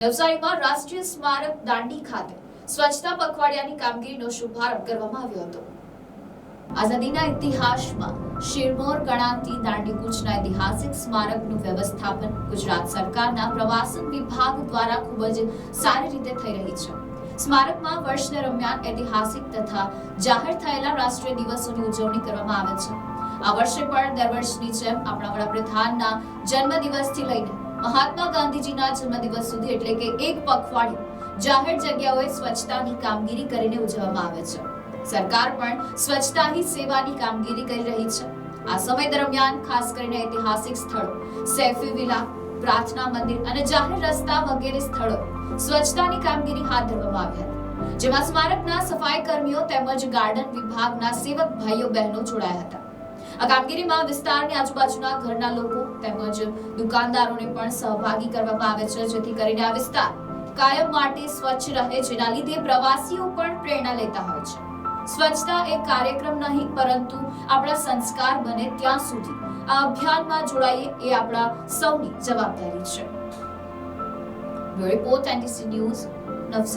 નવસારીમાં રાષ્ટ્રીય સ્મારક દાંડી ખાતે સ્વચ્છતા પખવાડિયાની કામગીરીનો શુભારંભ કરવામાં આવ્યો હતો. આઝાદીના ઇતિહાસમાં શિરમોર ગણાતી દાંડી કૂચના ઐતિહાસિક સ્મારકનું વ્યવસ્થાપન ગુજરાત સરકારના પ્રવાસન વિભાગ દ્વારા ખૂબ જ સારી રીતે થઈ રહી છે. સ્મારકમાં વર્ષ દરમિયાન ઐતિહાસિક તથા જાહેર થયેલા રાષ્ટ્રીય દિવસોની ઉજવણી કરવામાં આવે છે. આ વર્ષે પણ દર વર્ષની જેમ આપણા વડાપ્રધાનના જન્મદિવસથી લઈને મહાત્મા ગાંધીજીના જન્મદિવસ સુધી એટલે કે એક પખવાડિયું જાહેર જગ્યાઓએ સ્વચ્છતાની કામગીરી કરીને ઉજવવામાં આવે છે. સરકાર પણ સ્વચ્છતા હી સેવાની કામગીરી કરી રહી છે. આ સમય દરમિયાન ખાસ કરીને ઐતિહાસિક સ્થળો, સેફી વિલા, પ્રાર્થના મંદિર અને જાહેર રસ્તા વગેરે સ્થળો સ્વચ્છતાની કામગીરી હાથ ધરવામાં આવી હતી. જેમાં સ્મારકના સફાઈ કર્મીઓ તેમજ ગાર્ડન વિભાગના સેવક ભાઈઓ બહેનો જોડાયા હતા. આ કામગીરીમાં વિસ્તારની આજુબાજુના ઘરના લોકો તેમજ દુકાનદારોને પણ સહભાગી કરવામાં આવે છે, જેથી કરીને આ વિસ્તાર કાયમ માટે સ્વચ્છ રહે, જેના લીધે પ્રવાસીઓ પણ પ્રેરણા લેતા હોય છે. સ્વચ્છતા એ કાર્યક્રમ નહીં, પરંતુ આપણા સંસ્કાર બને ત્યાં સુધી. આ અભિયાનમાં જોડાઈએ એ આપણા સૌની જવાબદારી છે. Report, NDC news, Navsari.